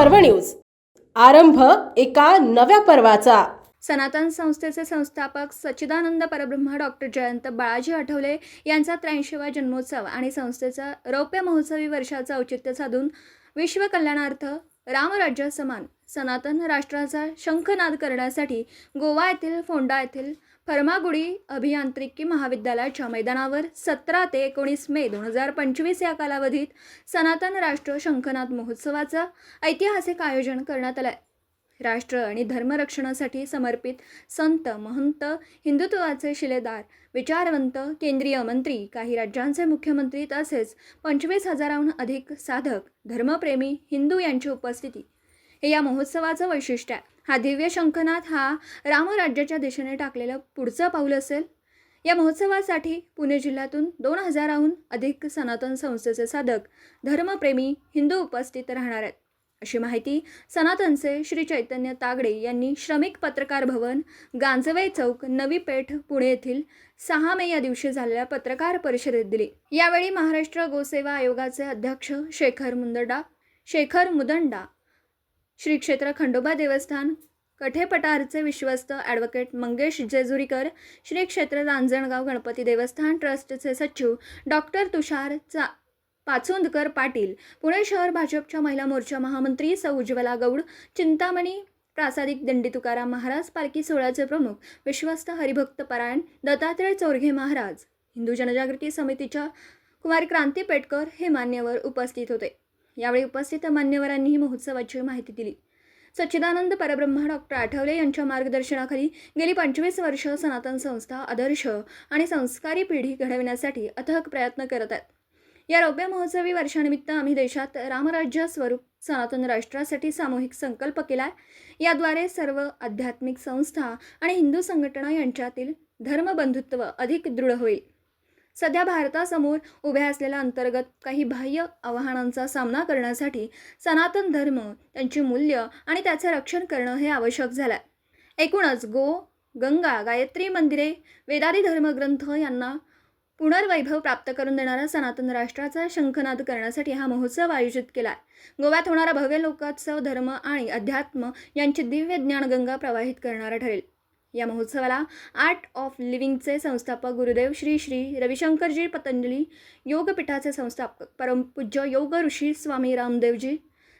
पर्व न्यूज. आरंभ एका नव्या पर्वाचा. सनातन संस्थेचे संस्थापक सच्चिदानंद परब्रह्म डॉक्टर जयंत बाळाजी आठवले यांचा त्र्याऐंशीवा जन्मोत्सव आणि संस्थेचा रौप्य महोत्सवी वर्षाचं औचित्य साधून विश्व कल्याणार्थ रामराज्य समान. सनातन राष्ट्राचा शंखनाद करण्यासाठी गोवा येथील फोंडा येथील फर्मागुडी अभियांत्रिकी महाविद्यालयाच्या मैदानावर सतरा ते एकोणीस मे दोन हजार पंचवीस या कालावधीत सनातन राष्ट्र शंखनाद महोत्सवाचं ऐतिहासिक आयोजन करण्यात आलं आहे राष्ट्र आणि धर्मरक्षणासाठी समर्पित संत महंत हिंदुत्वाचे शिलेदार विचारवंत केंद्रीय मंत्री काही राज्यांचे मुख्यमंत्री तसेच पंचवीस हजाराहून अधिक साधक धर्मप्रेमी हिंदू यांची उपस्थिती. हे या महोत्सवाचं वैशिष्ट्य आहे. हा दिव्य शंखनाथ हा रामराज्याच्या दिशेने टाकलेलं पुढचं पाऊल असेल. या महोत्सवासाठी पुणे जिल्ह्यातून दोन हजाराहून अधिक सनातन संस्थेचे साधक धर्मप्रेमी हिंदू उपस्थित राहणार आहेत. अशी माहिती सनातनचे श्री चैतन्य तागडे यांनी श्रमिक पत्रकार भवन गांजवे चौक नवी पेठ पुणे येथील सहा मे या दिवशी झालेल्या पत्रकार परिषदेत दिली. यावेळी महाराष्ट्र गोसेवा आयोगाचे अध्यक्ष शेखर मुंदडा शेखर मुदंडा श्री क्षेत्र खंडोबा देवस्थान कठेपटारचे विश्वस्त ॲडव्होकेट मंगेश जेजुरीकर श्री क्षेत्र रांजणगाव गणपती देवस्थान ट्रस्टचे सचिव डॉक्टर तुषार चा पाचोंदकर पाटील. पुणे शहर भाजपच्या महिला मोर्चा महामंत्री सौ उज्ज्वला गौड चिंतामणी प्रासादिक दिंडी तुकाराम महाराज पालखी सोहळ्याचे प्रमुख विश्वस्त हरिभक्त परायण दत्तात्रय चोरघे महाराज. हिंदू जनजागृती समितीच्या कुमार क्रांती पेटकर हे मान्यवर उपस्थित होते. यावेळी उपस्थित मान्यवरांनी ही महोत्सवाची माहिती दिली. सच्चिदानंद परब्रह्मा डॉक्टर आठवले यांच्या मार्गदर्शनाखाली गेली पंचवीस वर्ष सनातन संस्था आदर्श आणि संस्कारी पिढी घडविण्यासाठी अथक प्रयत्न करत आहेत. या रौप्य महोत्सवी वर्षानिमित्त आम्ही देशात रामराज्य स्वरूप सनातन राष्ट्रासाठी सामूहिक संकल्प केला आहे याद्वारे सर्व आध्यात्मिक संस्था आणि हिंदू संघटना यांच्यातील धर्मबंधुत्व अधिक दृढ होईल. सध्या भारतासमोर उभ्या असलेल्या अंतर्गत काही बाह्य आव्हानांचा सामना करण्यासाठी सनातन धर्म त्यांची मूल्य आणि त्याचे रक्षण करणं हे आवश्यक झालं आहे एकूणच गो गंगा गायत्री मंदिरे वेदादी धर्मग्रंथ यांना पुनर्वैभव प्राप्त करून देणारा सनातन राष्ट्राचा शंखनाद करण्यासाठी हा महोत्सव आयोजित केला आहे गोव्यात होणारा भव्य लोकोत्सव धर्म आणि अध्यात्म यांची दिव्य ज्ञानगंगा प्रवाहित करणारा ठरेल. या महोत्सवाला आर्ट ऑफ लिव्हिंगचे संस्थापक गुरुदेव श्री श्री रविशंकरजी पतंजली योगपीठाचे संस्थापक परमपूज्य योग ऋषी स्वामी रामदेवजी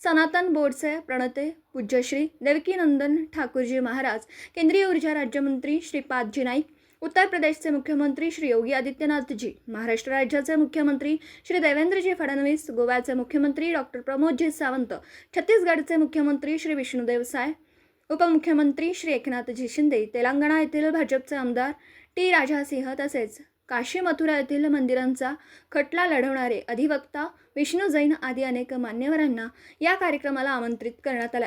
सनातन बोर्डचे प्रणते पूज्य श्री देवकीनंदन ठाकूरजी महाराज केंद्रीय ऊर्जा राज्यमंत्री श्रीपादजी नाईक उत्तर प्रदेशचे मुख्यमंत्री श्री योगी आदित्यनाथजी महाराष्ट्र राज्याचे मुख्यमंत्री श्री देवेंद्रजी फडणवीस गोव्याचे मुख्यमंत्री डॉक्टर प्रमोदजी सावंत छत्तीसगडचे मुख्यमंत्री श्री विष्णुदेव साय उपमुख्यमंत्री श्री एकनाथजी शिंदे तेलंगणा येथील भाजपचे आमदार टी. राजासिंह तसेच काशी मथुरा येथील मंदिरांचा खटला लढवणारे अधिवक्ता विष्णू जैन आदी अनेक मान्यवरांना या कार्यक्रमाला आमंत्रित करण्यात आलं